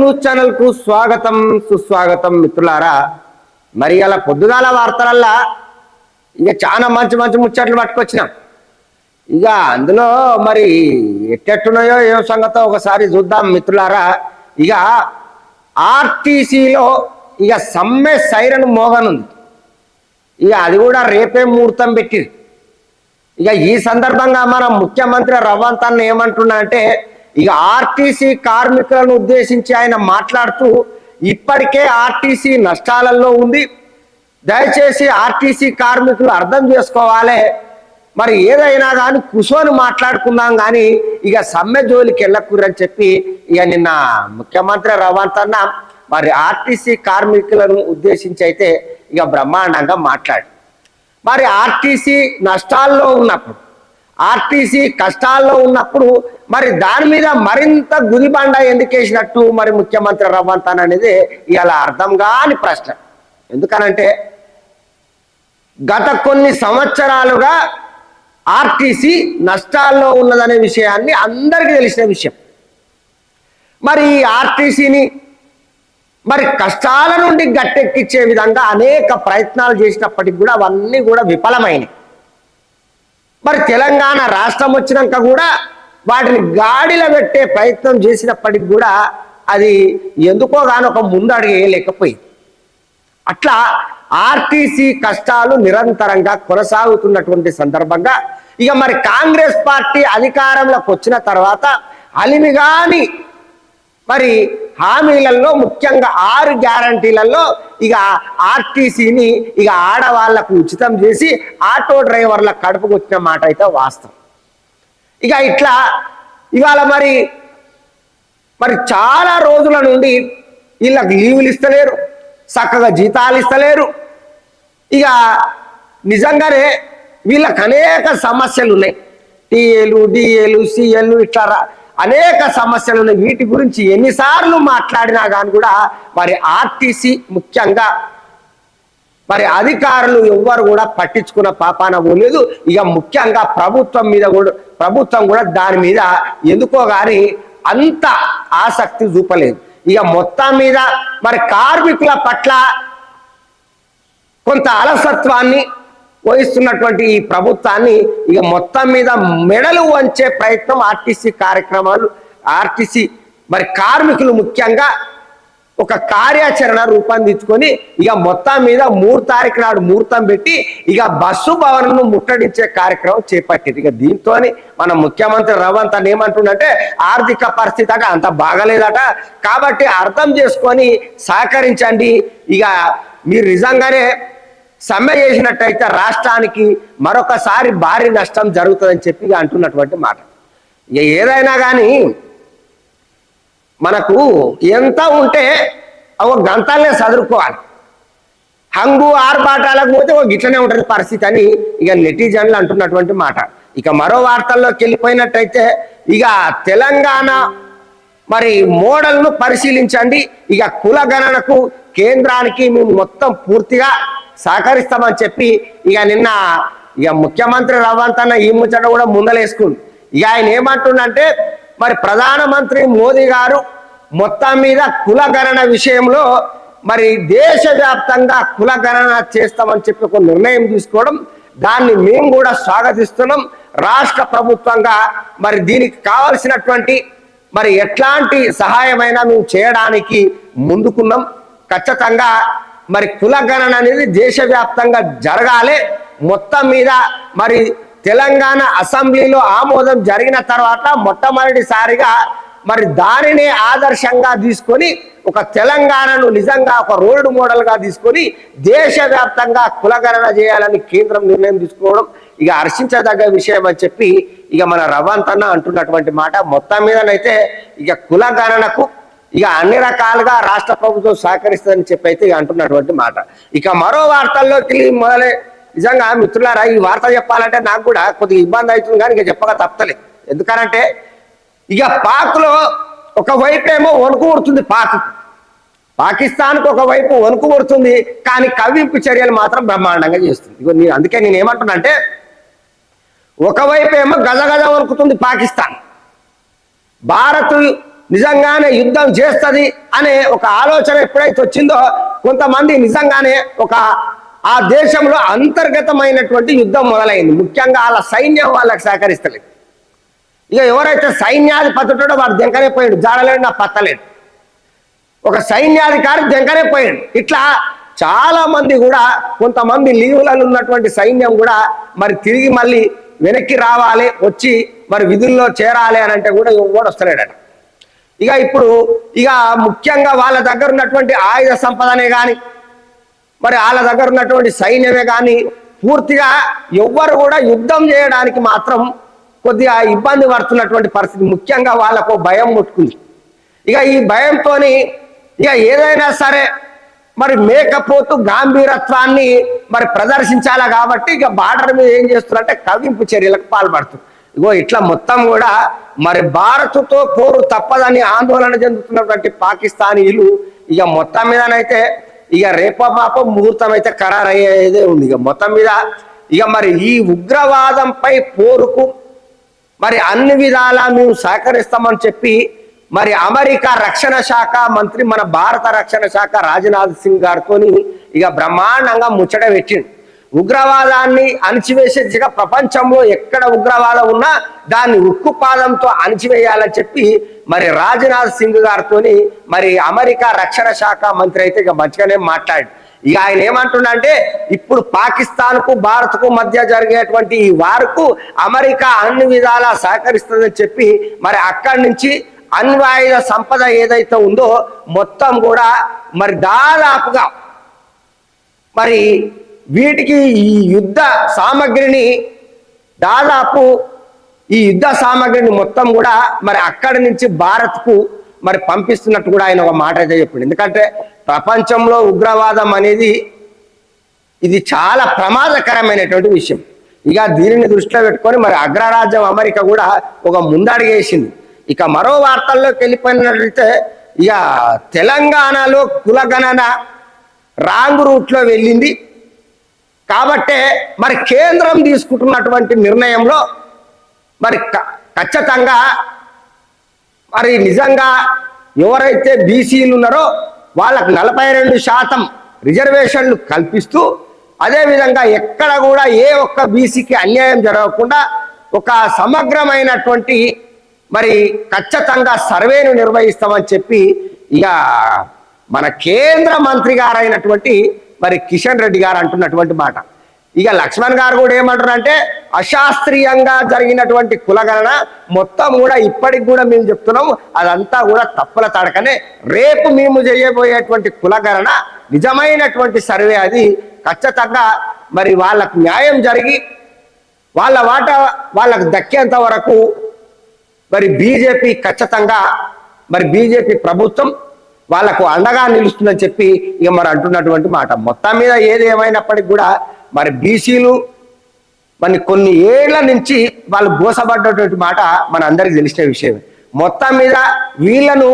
News ఛానల్కు స్వాగతం సుస్వాగతం మిత్రులారా. మరి అలా పొద్దుగాల వార్తలల్లా ఇక చాలా మంచి మంచి ముచ్చట్లు పట్టుకొచ్చినాం. ఇక అందులో మరి ఎట్టెట్టున్నాయో ఏ సంగతో ఒకసారి చూద్దాం మిత్రులారా. ఇక ఆర్టీసీలో ఇక సమ్మె సైరన్ మోగనుంది ఇక అది కూడా రేపే ముహూర్తం పెట్టింది ఇక ఈ సందర్భంగా మన ముఖ్యమంత్రి రవంత్ అన్న ఏమంటున్నా అంటే ఇక ఆర్టీసీ కార్మికులను ఉద్దేశించి ఆయన మాట్లాడుతూ ఇప్పటికే ఆర్టీసీ నష్టాలలో ఉంది. దయచేసి ఆర్టీసీ కార్మికులు అర్థం చేసుకోవాలి. మరి ఏదైనా కానీ కుసోని మాట్లాడుకుందాం కానీ ఇక సమ్మె జోలికి వెళ్ళకూరని చెప్పి ఇక నిన్న ముఖ్యమంత్రి రవంత్ అన్న మరి ఆర్టీసీ కార్మికులను ఉద్దేశించి అయితే ఇక బ్రహ్మాండంగా మాట్లాడు. మరి ఆర్టీసీ నష్టాల్లో ఉన్నప్పుడు ఆర్టీసీ కష్టాల్లో ఉన్నప్పుడు మరి దాని మీద మరింత గుదిబండ ఎందుకేసినట్టు మరి ముఖ్యమంత్రి రవ్వంతాన్ అనేది ఇలా అర్థం కాని ప్రశ్న. ఎందుకనంటే గత కొన్ని సంవత్సరాలుగా ఆర్టీసీ నష్టాల్లో ఉన్నదనే విషయాన్ని అందరికీ తెలిసిన విషయం. మరి ఈ ఆర్టీసీని మరి కష్టాల నుండి గట్టెక్కించే విధంగా అనేక ప్రయత్నాలు చేసినప్పటికి కూడా అవన్నీ కూడా విఫలమైనవి మరి తెలంగాణ రాష్ట్రం వచ్చినాక కూడా వాటిని గాడిలో పెట్టే ప్రయత్నం చేసినప్పటికి కూడా అది ఎందుకో గాని ఒక ముందడుగు వేయలేకపోయింది అట్లా ఆర్టీసీ కష్టాలు నిరంతరంగా కొనసాగుతున్నటువంటి సందర్భంగా ఇక మరి కాంగ్రెస్ పార్టీ అధికారంలోకి వచ్చిన తర్వాత అలిమిగాని మరి హామీలలో ముఖ్యంగా ఆరు గ్యారంటీలలో ఇక ఆర్టీసీని ఇక ఆడవాళ్ళకు ఉచితం చేసి ఆటో డ్రైవర్ల కడుపుకు వచ్చిన మాట అయితే వాస్తవం. ఇక ఇట్లా ఇవాళ మరి మరి చాలా రోజుల నుండి వీళ్ళకి లీవులు ఇస్తలేరు చక్కగా జీతాలు ఇస్తలేరు. ఇక నిజంగానే వీళ్ళకి అనేక సమస్యలు ఉన్నాయి. టీఏలు డిఏలు సిఏలు ఇట్లా అనేక సమస్యలను వీటి గురించి ఎన్నిసార్లు మాట్లాడినా కానీ కూడా మరి ఆర్టీసీ ముఖ్యంగా మరి అధికారులు ఎవ్వరు కూడా పట్టించుకున్న పాపాన పోలేదు. ఇక ముఖ్యంగా ప్రభుత్వం మీద కూడా ప్రభుత్వం కూడా దాని మీద ఎందుకో గాని అంత ఆసక్తి చూపలేదు. ఇక మొత్తం మీద మరి కార్మికుల పట్ల కొంత అలసత్వాన్ని వహిస్తున్నటువంటి ఈ ప్రభుత్వాన్ని ఇక మొత్తం మీద మెడలు వంచే ప్రయత్నం ఆర్టీసీ కార్యక్రమాలు ఆర్టీసీ మరి కార్మికులు ముఖ్యంగా ఒక కార్యాచరణ రూపొందించుకొని ఇక మొత్తం మీద మూడు తారీఖు నాడు ముహూర్తం పెట్టి ఇక బస్సు భవనను ముట్టడించే కార్యక్రమం చేపట్టింది. ఇక దీంతో మన ముఖ్యమంత్రి రవంత్ అని ఏమంటుండంటే ఆర్థిక పరిస్థితి అట అంత బాగలేదట. కాబట్టి అర్థం చేసుకొని సహకరించండి. ఇక మీరు నిజంగానే సమ్మె చేసినట్టయితే రాష్ట్రానికి మరొకసారి భారీ నష్టం జరుగుతుందని చెప్పి అంటున్నటువంటి మాట. ఇక ఏదైనా కానీ మనకు ఎంత ఉంటే ఒక గంతాలనే చదువుకోవాలి హంగు ఆర్భాటాలకు పోతే ఒక గిట్లనే ఉంటుంది పరిస్థితి అని ఇక నెటిజన్లు అంటున్నటువంటి మాట. ఇక మరో వార్తల్లోకి వెళ్ళిపోయినట్టయితే ఇక తెలంగాణ మరి మోడల్ను పరిశీలించండి. ఇక కుల గణనకు కేంద్రానికి మేము మొత్తం పూర్తిగా సహకరిస్తామని చెప్పి ఇక నిన్న ఇక ముఖ్యమంత్రి రవంత్ ఈ ముచ్చట కూడా ముందలేసుకుంది ఇక ఆయన ఏమంటుండంటే మరి ప్రధానమంత్రి మోదీ గారు మొత్తం మీద కుల గణన విషయంలో మరి దేశవ్యాప్తంగా కులగణన చేస్తామని చెప్పి ఒక నిర్ణయం తీసుకోవడం దాన్ని మేము కూడా స్వాగతిస్తున్నాం. రాష్ట్ర ప్రభుత్వంగా మరి దీనికి కావలసినటువంటి మరి ఎట్లాంటి సహాయమైనా మేము చేయడానికి ముందుకున్నాం. ఖచ్చితంగా మరి కుల గణన అనేది దేశవ్యాప్తంగా జరగాలి. మొత్తం మీద మరి తెలంగాణ అసెంబ్లీలో ఆమోదం జరిగిన తర్వాత మొట్టమొదటిసారిగా మరి దానిని ఆదర్శంగా తీసుకొని ఒక తెలంగాణను నిజంగా ఒక రోల్డ్ మోడల్గా తీసుకొని దేశవ్యాప్తంగా కులగణన చేయాలని కేంద్రం నిర్ణయం తీసుకోవడం ఇక హర్షించదగ్గ విషయం అని చెప్పి ఇక మన రవంత్ అన్న అంటున్నటువంటి మాట. మొత్తం మీదనైతే ఇక కులగణనకు ఇక అన్ని రకాలుగా రాష్ట్ర ప్రభుత్వం సహకరిస్తుందని చెప్పి అయితే ఇక అంటున్నటువంటి మాట. ఇక మరో వార్తల్లోకి మొదలై నిజంగా మిత్రులారా ఈ వార్త చెప్పాలంటే నాకు కూడా కొద్దిగా ఇబ్బంది అవుతుంది కానీ ఇక చెప్పక తప్పలేదు ఎందుకనంటే ఇక పాక్లో ఒకవైపేమో ఏమో వణుకు పుడుతుంది పాక్. పాకిస్తాన్కు ఒకవైపు వణుకు పుడుతుంది కానీ కవ్వింపు చర్యలు మాత్రం బ్రహ్మాండంగా చేస్తుంది. ఇక నేను అందుకే నేను ఏమంటున్నా అంటే ఒకవైపు ఏమో గజగజ వణుకుతుంది పాకిస్తాన్. భారత్ నిజంగానే యుద్ధం చేస్తుంది అనే ఒక ఆలోచన ఎప్పుడైతే వచ్చిందో కొంతమంది నిజంగానే ఒక ఆ దేశంలో అంతర్గతమైనటువంటి యుద్ధం మొదలైంది. ముఖ్యంగా వాళ్ళ సైన్యం వాళ్ళకి సహకరిస్తలేదు. ఇక ఎవరైతే సైన్యాధిపతుడో వాడు దెంకనే పోయాడు? జాడలేడు నా పత్తలేడు ఒక సైన్యాధికారి దెంకనే పోయాడు? ఇట్లా చాలా మంది కూడా కొంతమంది లీవులలో ఉన్నటువంటి సైన్యం కూడా మరి తిరిగి మళ్ళీ వెనక్కి రావాలి వచ్చి మరి విధుల్లో చేరాలి అని అంటే కూడా ఎవడు వస్తలేడట. ఇక ఇప్పుడు ఇక ముఖ్యంగా వాళ్ళ దగ్గర ఉన్నటువంటి ఆయుధ సంపదనే కానీ మరి వాళ్ళ దగ్గర ఉన్నటువంటి సైన్యమే కానీ పూర్తిగా ఎవ్వరు కూడా యుద్ధం చేయడానికి మాత్రం కొద్దిగా ఇబ్బంది పడుతున్నటువంటి పరిస్థితి. ముఖ్యంగా వాళ్ళకు భయం ముట్టుకుంది. ఇక ఈ భయంతోని ఇక ఏదైనా సరే మరి మేకపోతు గాంభీరత్వాన్ని మరి ప్రదర్శించాలా కాబట్టి ఇక బార్డర్ మీద ఏం చేస్తున్నారంటే కవింపు చర్యలకు పాల్పడుతుంది ఇగో ఇట్లా మొత్తం కూడా మరి భారత్తో పోరు తప్పదని ఆందోళన చెందుతున్నటువంటి పాకిస్తానీలు ఇక మొత్తం మీదనైతే ఇక రేప పాప ముహూర్తం అయితే ఖరారయ్యేదే ఉంది. ఇక మొత్తం మీద ఇక మరి ఈ ఉగ్రవాదంపై పోరుకు మరి అన్ని విధాలా మేము సహకరిస్తామని చెప్పి మరి అమెరికా రక్షణ శాఖ మంత్రి మన భారత రక్షణ శాఖ రాజ్నాథ్ సింగ్ గారితో ఇక బ్రహ్మాండంగా ముచ్చట పెట్టిండు. ఉగ్రవాదాన్ని అణిచివేసే దిశగా ప్రపంచంలో ఎక్కడ ఉగ్రవాదం ఉన్నా దాన్ని ఉక్కు పాదంతో అణిచివేయాలని చెప్పి మరి రాజ్నాథ్ సింగ్ గారితో మరి అమెరికా రక్షణ శాఖ మంత్రి అయితే ఇక మంచిగానే మాట్లాడు ఇక ఆయన ఏమంటుండంటే ఇప్పుడు పాకిస్తాన్కు భారత్కు మధ్య జరిగేటువంటి ఈ వారుకు అమెరికా అన్ని విధాలా సహకరిస్తుందని చెప్పి మరి అక్కడి నుంచి అణ్వాయుధ సంపద ఏదైతే ఉందో మొత్తం కూడా మరి దాదాపుగా మరి వీటికి ఈ యుద్ధ సామగ్రిని దాదాపు ఈ యుద్ధ సామగ్రిని మొత్తం కూడా మరి అక్కడి నుంచి భారత్కు మరి పంపిస్తున్నట్టు కూడా ఆయన ఒక మాట అయితే చెప్పిండు. ఎందుకంటే ప్రపంచంలో ఉగ్రవాదం అనేది ఇది చాలా ప్రమాదకరమైనటువంటి విషయం. ఇక దీనిని దృష్టిలో పెట్టుకొని మరి అగ్రరాజ్యం అమెరికా కూడా ఒక ముందడుగేసింది. ఇక మరో వార్తల్లోకి వెళ్ళిపోయినట్లయితే ఇక తెలంగాణలో కులగణన రాంగ్ రూట్లో వెళ్ళింది. కాబట్టే మరి కేంద్రం తీసుకుంటున్నటువంటి నిర్ణయంలో మరి క- ఖచ్చితంగా మరి నిజంగా ఎవరైతే బీసీలు ఉన్నారో వాళ్ళకు నలభై రెండు శాతం రిజర్వేషన్లు కల్పిస్తూ అదేవిధంగా ఎక్కడ కూడా ఏ ఒక్క బీసీకి అన్యాయం జరగకుండా ఒక సమగ్రమైనటువంటి మరి ఖచ్చితంగా సర్వేను నిర్వహిస్తామని చెప్పి ఇక మన కేంద్ర మంత్రి గారైనటువంటి మరి కిషన్ రెడ్డి గారు అంటున్నటువంటి మాట. ఇక లక్ష్మణ్ గారు కూడా ఏమంటారు అంటే అశాస్త్రీయంగా జరిగినటువంటి కులగణన మొత్తం కూడా ఇప్పటికి కూడా మేము చెప్తున్నాం అదంతా కూడా తప్పుల తడకనే రేపు మేము చేయబోయేటువంటి కులగణన నిజమైనటువంటి సర్వే అది. ఖచ్చితంగా మరి వాళ్ళకు న్యాయం జరిగి వాళ్ళ వాట వాళ్ళకు దక్కేంత వరకు మరి బీజేపీ ఖచ్చితంగా మరి బీజేపీ ప్రభుత్వం వాళ్ళకు అండగా నిలుస్తుందని చెప్పి ఇక మరి అంటున్నటువంటి మాట. మొత్తం మీద ఏది ఏమైనప్పటికీ కూడా మరి బీసీలు మరి కొన్ని ఏళ్ళ నుంచి వాళ్ళు బోసపడ్డటువంటి మాట మన అందరికి తెలిసిన విషయమే మొత్తం మీద వీళ్ళను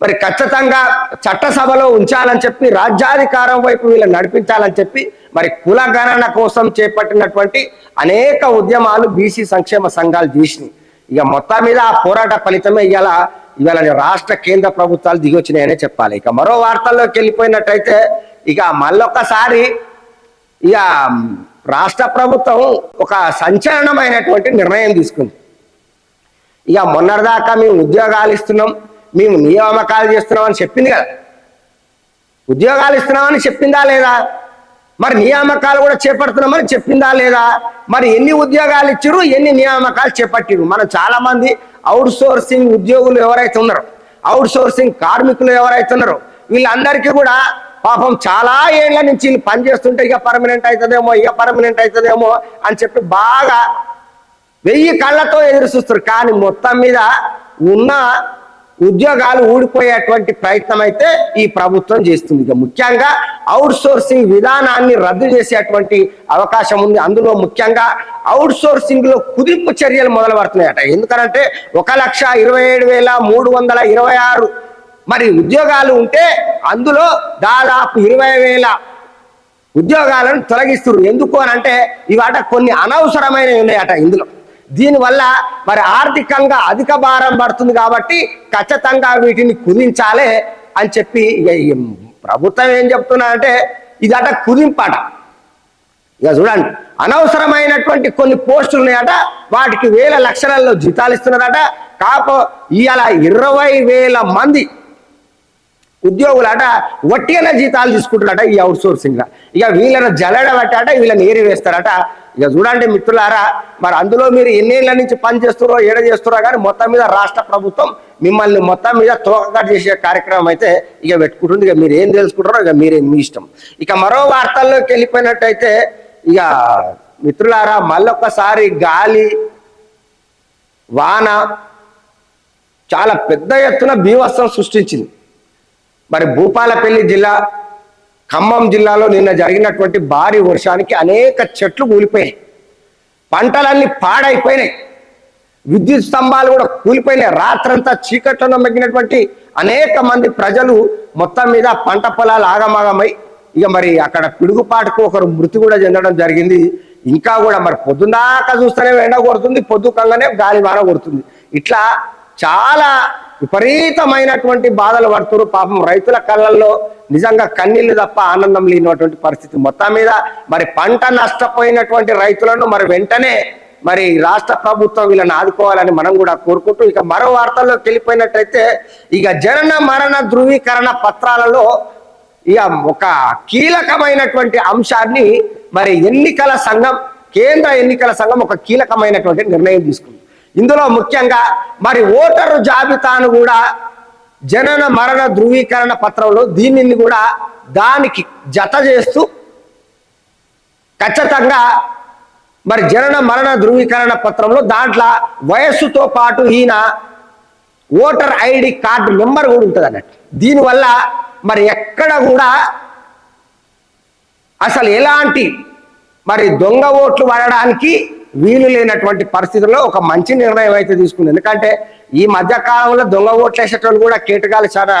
మరి ఖచ్చితంగా చట్టసభలో ఉంచాలని చెప్పి రాజ్యాధికారం వైపు వీళ్ళని నడిపించాలని చెప్పి మరి కుల గణన కోసం చేపట్టినటువంటి అనేక ఉద్యమాలు బీసీ సంక్షేమ సంఘాలు చేసినాయి. ఇక మొత్తం మీద ఆ పోరాట ఫలితమే ఇవాళ ఇవాళ రాష్ట్ర కేంద్ర ప్రభుత్వాలు దిగొచ్చినాయనే చెప్పాలి. ఇక మరో వార్తల్లోకి వెళ్ళిపోయినట్టయితే ఇక మళ్ళొక్కసారి ఇక రాష్ట్ర ప్రభుత్వం ఒక సంచలనమైనటువంటి నిర్ణయం తీసుకుంది. ఇక మొన్నటిదాకా మేము ఉద్యోగాలు ఇస్తున్నాం మేము నియామకాలు చేస్తున్నాం అని చెప్పింది కదా. ఉద్యోగాలు ఇస్తున్నామని చెప్పిందా లేదా? మరి నియామకాలు కూడా చేపడుతున్నామని చెప్పిందా లేదా? మరి ఎన్ని ఉద్యోగాలు ఇచ్చారు ఎన్ని నియామకాలు చేపట్టిరు మనం చాలా మంది అవుట్ సోర్సింగ్ ఉద్యోగులు ఎవరైతే ఉన్నారో అవుట్ సోర్సింగ్ కార్మికులు ఎవరైతే ఉన్నారో వీళ్ళందరికీ కూడా పాపం చాలా ఏళ్ళ నుంచి వీళ్ళు పనిచేస్తుంటే ఇక పర్మనెంట్ అవుతుందేమో ఇక పర్మనెంట్ అవుతుందేమో అని చెప్పి బాగా వెయ్యి కళ్ళతో ఎదురు చూస్తారు కానీ మొత్తం మీద ఉన్న ఉద్యోగాలు ఊడిపోయేటువంటి ప్రయత్నం అయితే ఈ ప్రభుత్వం చేస్తుంది. ముఖ్యంగా అవుట్ సోర్సింగ్ విధానాన్ని రద్దు చేసేటువంటి అవకాశం ఉంది. అందులో ముఖ్యంగా అవుట్ సోర్సింగ్లో కుదింపు చర్యలు మొదలు పడుతున్నాయట ఎందుకంటే ఒక లక్ష ఇరవై ఏడు వేల మూడు వందల ఇరవై ఆరు మరి ఉద్యోగాలు ఉంటే అందులో దాదాపు ఇరవై వేల ఉద్యోగాలను తొలగిస్తున్నారు. ఎందుకు అని అంటే ఇవాట కొన్ని అనవసరమైనవి ఉన్నాయట ఇందులో. దీనివల్ల మరి ఆర్థికంగా అధిక భారం పడుతుంది కాబట్టి ఖచ్చితంగా వీటిని కుదించాలే అని చెప్పి ప్రభుత్వం ఏం చెప్తున్నా అంటే ఇదట కుదింపాట. ఇక చూడండి అనవసరమైనటువంటి కొన్ని పోస్టులు ఉన్నాయట వాటికి వేల లక్షలలో జీతాలు ఇస్తున్నారట కాపో ఇవాళ ఇరవై వేల మంది ఉద్యోగులట వట్టిగానే జీతాలు తీసుకుంటున్నారట ఈ అవుట్ సోర్సింగ్ ఇక వీళ్ళని జలడ వీళ్ళని ఏరి వేస్తారట. ఇక చూడండి మిత్రులారా మరి అందులో మీరు ఎన్నేళ్ళ నుంచి పని చేస్తున్నారో ఏడ చేస్తున్నారో కానీ మొత్తం మీద రాష్ట్ర ప్రభుత్వం మిమ్మల్ని మొత్తం మీద తోకగా చేసే కార్యక్రమం అయితే ఇక పెట్టుకుంటుంది. ఇక మీరు ఏం తెలుసుకుంటారో ఇక మీరే మీ ఇష్టం. ఇక మరో వార్తల్లోకి వెళ్ళిపోయినట్టయితే ఇక మిత్రులారా మళ్ళొక్కసారి గాలి వాన చాలా పెద్ద ఎత్తున బీభత్సం సృష్టించింది. మరి భూపాలపల్లి జిల్లా ఖమ్మం జిల్లాలో నిన్న జరిగినటువంటి భారీ వర్షానికి అనేక చెట్లు కూలిపోయాయి పంటలన్నీ పాడైపోయినాయి. విద్యుత్ స్తంభాలు కూడా కూలిపోయినాయి. రాత్రంతా చీకట్లో మగ్గినటువంటి అనేక మంది ప్రజలు మొత్తం మీద పంట పొలాలు ఆగమాగమై ఇక మరి అక్కడ పిడుగుపాటుకు ఒకరు మృతి కూడా చెందడం జరిగింది. ఇంకా కూడా మరి పొద్దున్నాక చూస్తేనే ఎండ కొడుతుంది పొద్దుకంగానే గాలి వాన కొడుతుంది. ఇట్లా చాలా విపరీతమైనటువంటి బాధలు పడుతున్నారు. పాపం రైతుల కళ్ళల్లో నిజంగా కన్నీళ్ళు తప్ప ఆనందం లేనటువంటి పరిస్థితి మొత్తం మీద. మరి పంట నష్టపోయినటువంటి రైతులను మరి వెంటనే మరి రాష్ట్ర ప్రభుత్వం వీళ్ళని ఆదుకోవాలని మనం కూడా కోరుకుంటూ ఇక మరో వార్తల్లోకి వెళ్ళిపోయినట్టయితే ఇక జనన మరణ ధృవీకరణ పత్రాలలో ఇక ఒక కీలకమైనటువంటి అంశాన్ని మరి ఎన్నికల సంఘం కేంద్ర ఎన్నికల సంఘం ఒక కీలకమైనటువంటి నిర్ణయం తీసుకుంది. ఇందులో ముఖ్యంగా మరి ఓటరు జాబితాను కూడా జనన మరణ ధృవీకరణ పత్రంలో దీనిని కూడా దానికి జత చేస్తూ ఖచ్చితంగా మరి జనన మరణ ధృవీకరణ పత్రంలో దాంట్లో వయస్సుతో పాటు ఈయన ఓటర్ ఐడి కార్డు నెంబర్ కూడా ఉంటుంది అన్నట్టు. దీనివల్ల మరి ఎక్కడ కూడా అసలు ఎలాంటి మరి దొంగ ఓట్లు పడడానికి వీలు లేనటువంటి పరిస్థితుల్లో ఒక మంచి నిర్ణయం అయితే తీసుకుంది. ఎందుకంటే ఈ మధ్య కాలంలో దొంగ ఓట్లేసేటోళ్ళు కూడా కీటకాలు చాలా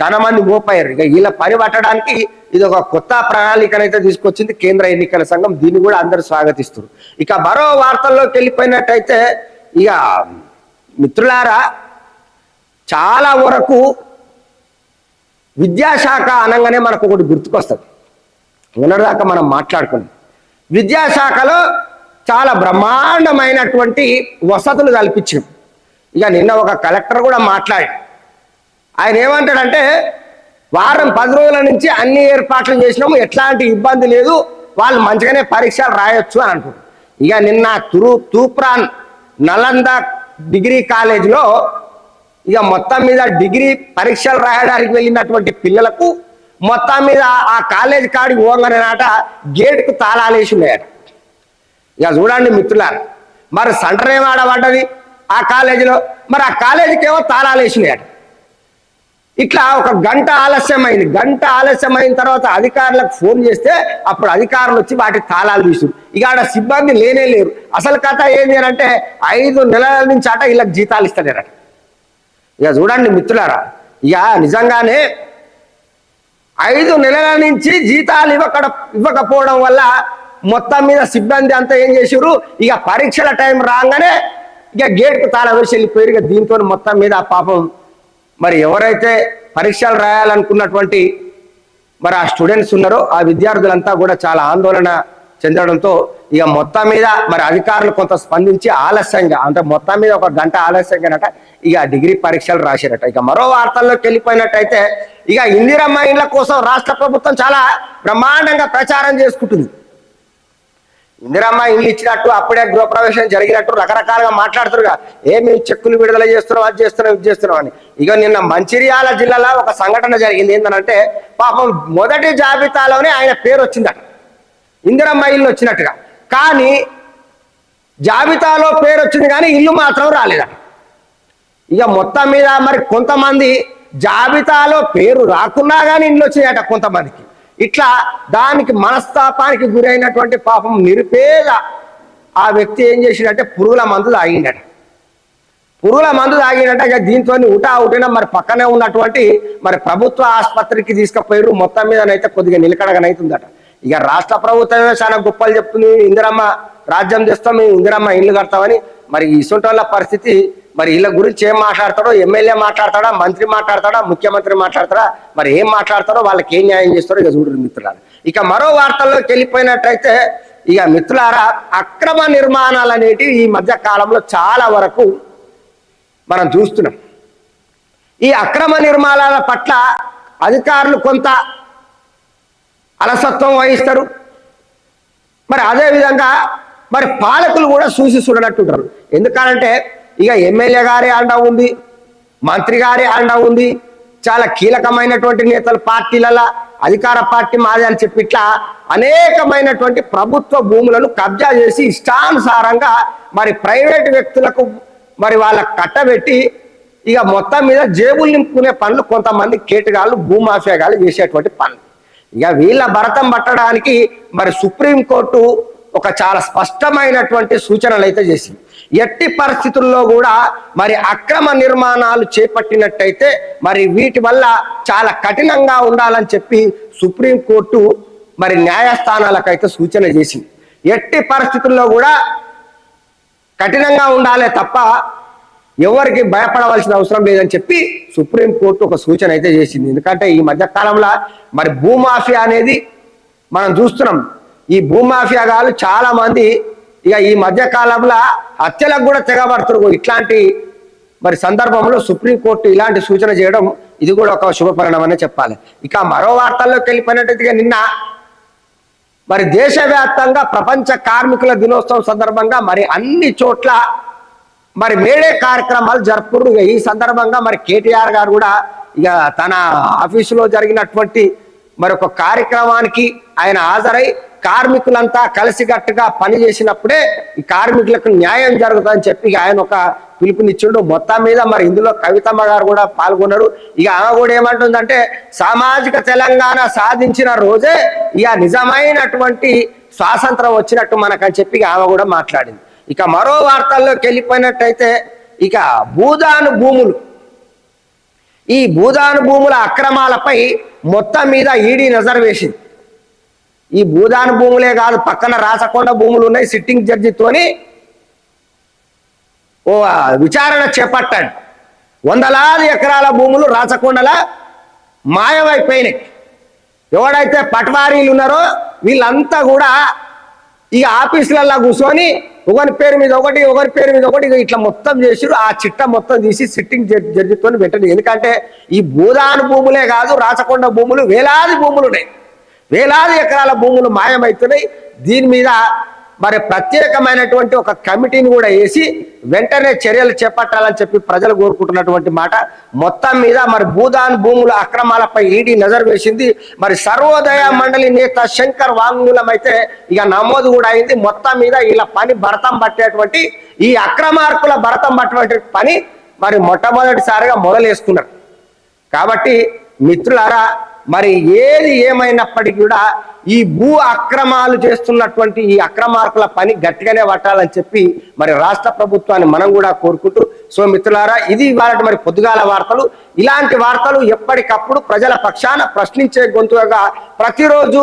చాలా మంది మోపారు ఇక వీళ్ళ పని పట్టడానికి ఇది ఒక కొత్త ప్రణాళికనైతే తీసుకొచ్చింది కేంద్ర ఎన్నికల సంఘం. దీన్ని కూడా అందరూ స్వాగతిస్తారు ఇక మరో వార్తల్లోకి వెళ్ళిపోయినట్టయితే ఇక మిత్రులారా చాలా వరకు విద్యాశాఖ అనగానే మనకు ఒకటి గుర్తుకొస్తుంది. మొన్నటిదాకా మనం మాట్లాడుకున్నాం. విద్యాశాఖలో చాలా బ్రహ్మాండమైనటువంటి వసతులు కల్పించాం. ఇక నిన్న ఒక కలెక్టర్ కూడా మాట్లాడి ఆయన ఏమంటాడంటే వారం పది రోజుల నుంచి అన్ని ఏర్పాట్లు చేసినాము ఎట్లాంటి ఇబ్బంది లేదు వాళ్ళు మంచిగానే పరీక్షలు రాయొచ్చు అని అంటున్నారు. ఇక నిన్న తురు తూప్రాన్ నలంద డిగ్రీ కాలేజీలో ఇక మొత్తం మీద డిగ్రీ పరీక్షలు రాయడానికి వెళ్ళినటువంటి పిల్లలకు మొత్తం మీద ఆ కాలేజ్ కాడికి పోగానే నాట గేటుకు తాళాలు వేసి ఉన్నాయట. ఇక చూడండి మిత్రులారు మరి సెంటర్ ఏం ఆడబడ్డది ఆ కాలేజీలో మరి ఆ కాలేజీకి ఏమో తాళాలు వేసినాయట. ఇట్లా ఒక గంట ఆలస్యమైంది. గంట ఆలస్యమైన తర్వాత అధికారులకు ఫోన్ చేస్తే అప్పుడు అధికారులు వచ్చి వాటి తాళాలు తీసురు. ఇక ఆడ సిబ్బంది లేనే లేరు. అసలు కథ ఏంది అని అంటే ఐదు నెలల నుంచి అట వీళ్ళకి జీతాలు ఇస్తలేరట. ఇక చూడండి మిత్రులారా ఇక నిజంగానే ఐదు నెలల నుంచి జీతాలు ఇవ్వకడ ఇవ్వకపోవడం వల్ల మొత్తం మీద సిబ్బంది అంతా ఏం చేసారు ఇక పరీక్షల టైం రాగానే ఇక గేట్కు తాళం వేసి వెళ్ళిపోయారు. ఇక దీంతో మొత్తం మీద ఆ పాపం మరి ఎవరైతే పరీక్షలు రాయాలనుకున్నటువంటి మరి ఆ స్టూడెంట్స్ ఉన్నారో ఆ విద్యార్థులంతా కూడా చాలా ఆందోళన చెందడంతో ఇక మొత్తం మీద మరి అధికారులు కొంత స్పందించి ఆలస్యంగా అంటే మొత్తం మీద ఒక గంట ఆలస్యంగానట ఇక డిగ్రీ పరీక్షలు రాశారట. ఇక మరో వార్తల్లోకి వెళ్ళిపోయినట్టయితే ఇక ఇందిరమ్మ ఇండ్ల కోసం రాష్ట్ర ప్రభుత్వం చాలా బ్రహ్మాండంగా ప్రచారం చేసుకుంటుంది. ఇందిరమ్మ ఇల్లు ఇచ్చినట్టు అప్పుడే గృహప్రవేశం జరిగినట్టు రకరకాలుగా మాట్లాడుతున్నారు ఏ మేము చెక్కులు విడుదల చేస్తున్నాం అది చేస్తున్నాం ఇది చేస్తున్నాం అని. ఇక నిన్న మంచిర్యాల జిల్లాలో ఒక సంఘటన జరిగింది. ఏంటంటే పాపం మొదటి జాబితాలోనే ఆయన పేరు వచ్చిందట. ఇందిరమ్మ ఇల్లు వచ్చినట్టుగా. కానీ జాబితాలో పేరు వచ్చింది కానీ ఇల్లు మాత్రం రాలేదట. ఇక మొత్తం మీద మరి కొంతమంది జాబితాలో పేరు రాకున్నా కానీ ఇల్లు వచ్చినాయట కొంతమందికి. ఇట్లా దానికి మనస్తాపానికి గురైనటువంటి పాపం నిరుపేద ఆ వ్యక్తి ఏం చేసిండంటే పురుగుల మందు తాగిండట. పురుగుల మందు తాగినట్ట ఇక దీంతో ఉటా ఉటిన మరి పక్కనే ఉన్నటువంటి మరి ప్రభుత్వ ఆసుపత్రికి తీసుకుపోయారు మొత్తం మీదనైతే కొద్దిగా నిలకడగనైతుందట. ఇక రాష్ట్ర ప్రభుత్వమే చాలా గొప్పలు చెప్తుంది. ఇందిరమ్మ రాజ్యం చేస్తాం మేము ఇందిరమ్మ ఇల్లు కడతామని. మరి ఇసుంటి వాళ్ళ పరిస్థితి మరి వీళ్ళ గురించి ఏం మాట్లాడతాడో ఎమ్మెల్యే మాట్లాడతాడా మంత్రి మాట్లాడతాడా ముఖ్యమంత్రి మాట్లాడతాడా మరి ఏం మాట్లాడతారో వాళ్ళకి ఏం న్యాయం చేస్తారో ఇక చూడరు మిత్రులారా. ఇక మరో వార్తల్లోకి వెళ్ళిపోయినట్టయితే ఇక మిత్రులారా అక్రమ నిర్మాణాలు అనేటివి ఈ మధ్య కాలంలో చాలా వరకు మనం చూస్తున్నాం. ఈ అక్రమ నిర్మాణాల పట్ల అధికారులు కొంత అలసత్వం వహిస్తారు. మరి అదేవిధంగా మరి పాలకులు కూడా చూసి చూడనట్టుంటారు. ఎందుకనంటే ఇక ఎమ్మెల్యే గారి అండ ఉంది మంత్రి గారి అండ ఉంది. చాలా కీలకమైనటువంటి నేతలు పార్టీలలో అధికార పార్టీ మాది అని చెప్పి ఇట్లా అనేకమైనటువంటి ప్రభుత్వ భూములను కబ్జా చేసి ఇష్టానుసారంగా మరి ప్రైవేట్ వ్యక్తులకు మరి వాళ్ళకు కట్టబెట్టి ఇక మొత్తం మీద జేబులు నింపుకునే పనులు కొంతమంది కేటగాళ్ళు భూమాఫియాగాళ్ళు చేసేటువంటి పనులు. ఇక వీళ్ళ భరతం పట్టడానికి మరి సుప్రీంకోర్టు ఒక చాలా స్పష్టమైనటువంటి సూచనలు అయితే చేసింది. ఎట్టి పరిస్థితుల్లో కూడా మరి అక్రమ నిర్మాణాలు చేపట్టినట్టయితే మరి వీటి వల్ల చాలా కఠినంగా ఉండాలని చెప్పి సుప్రీంకోర్టు మరి న్యాయస్థానాలకైతే సూచన చేసింది. ఎట్టి పరిస్థితుల్లో కూడా కఠినంగా ఉండాలే తప్ప ఎవరికి భయపడవలసిన అవసరం లేదని చెప్పి సుప్రీంకోర్టు ఒక సూచన అయితే చేసింది. ఎందుకంటే ఈ మధ్య కాలంలో మరి భూమాఫియా అనేది మనం చూస్తున్నాం. ఈ భూమాఫియాగాలు చాలా మంది ఇక ఈ మధ్య కాలంలో హత్యలకు కూడా తెగబడుతున్నారు. ఇట్లాంటి మరి సందర్భంలో సుప్రీంకోర్టు ఇలాంటి సూచన చేయడం ఇది కూడా ఒక శుభపరిణామనే చెప్పాలి. ఇక మరో వార్తల్లోకి వెళ్ళిపోయినట్టుగా నిన్న మరి దేశవ్యాప్తంగా ప్రపంచ కార్మికుల దినోత్సవం సందర్భంగా మరి అన్ని చోట్ల మరి మేడే కార్యక్రమాలు జరుపుకున్నారు ఇక ఈ సందర్భంగా మరి కేటీఆర్ గారు కూడా ఇక తన ఆఫీసులో జరిగినటువంటి మరి ఒక కార్యక్రమానికి ఆయన హాజరై కార్మికులంతా కలిసికట్టుగా పని చేసినప్పుడే ఈ కార్మికులకు న్యాయం జరుగుతుందని చెప్పి ఆయన ఒక పిలుపునిచ్చిండు. మొత్తం మీద మరి ఇందులో కవితమ్మ గారు కూడా పాల్గొన్నాడు. ఇక ఆమె కూడా ఏమంటుందంటే సామాజిక తెలంగాణ సాధించిన రోజే ఇక నిజమైనటువంటి స్వాతంత్రం వచ్చినట్టు మనకని చెప్పి ఆమె కూడా మాట్లాడింది. ఇక మరో వార్తల్లోకి వెళ్ళిపోయినట్టయితే ఇక భూదాను భూములు ఈ భూదాను భూముల అక్రమాలపై మొత్తం మీద ఈడీ నజర్ వేసింది. ఈ భూదాన భూములే కాదు పక్కన రాసకొండ భూములు ఉన్నాయి సిట్టింగ్ జడ్జితోని ఓ విచారణ చేపట్టాడు. వందలాది ఎకరాల భూములు రాచకొండల మాయమైపోయినాయి. ఎవడైతే పట్వారీలు ఉన్నారో వీళ్ళంతా కూడా ఈ ఆఫీసులలో కూర్చొని ఒకరి పేరు మీద ఒకటి ఒకరి పేరు మీద ఒకటి ఇట్లా మొత్తం చేసిరు ఆ చిట్ట మొత్తం తీసి సిట్టింగ్ జడ్జితో పెట్టండి. ఎందుకంటే ఈ భూదాన భూములే కాదు రాచకొండ భూములు వేలాది భూములు ఉన్నాయి. వేలాది ఎకరాల భూములు మాయమవుతున్నాయి. దీని మీద మరి ప్రత్యేకమైనటువంటి ఒక కమిటీని కూడా వేసి వెంటనే చర్యలు చేపట్టాలని చెప్పి ప్రజలు కోరుకుంటున్నటువంటి మాట. మొత్తం మీద మరి భూదాన్ భూముల అక్రమాలపై ఈడీ నజర్ వేసింది. మరి సర్వోదయ మండలి నేత శంకర్ వాంగ్మూలం అయితే ఇక నమోదు కూడా అయింది. మొత్తం మీద ఇలా పని భరతం పట్టేటువంటి ఈ అక్రమార్కుల భరతం పట్టేటువంటి పని మరి మొట్టమొదటిసారిగా మొదలేసుకున్నారు కాబట్టి మిత్రులారా మరి ఏది ఏమైనప్పటికీ కూడా ఈ భూ అక్రమాలు చేస్తున్నటువంటి ఈ అక్రమార్కుల పని గట్టిగానే పట్టాలని చెప్పి మరి రాష్ట్ర ప్రభుత్వాన్ని మనం కూడా కోరుకుంటూ సో మిత్రులారా ఇది వాళ్ళ మరి పొద్దుగాల వార్తలు. ఇలాంటి వార్తలు ఎప్పటికప్పుడు ప్రజల పక్షాన ప్రశ్నించే గొంతుగా ప్రతిరోజు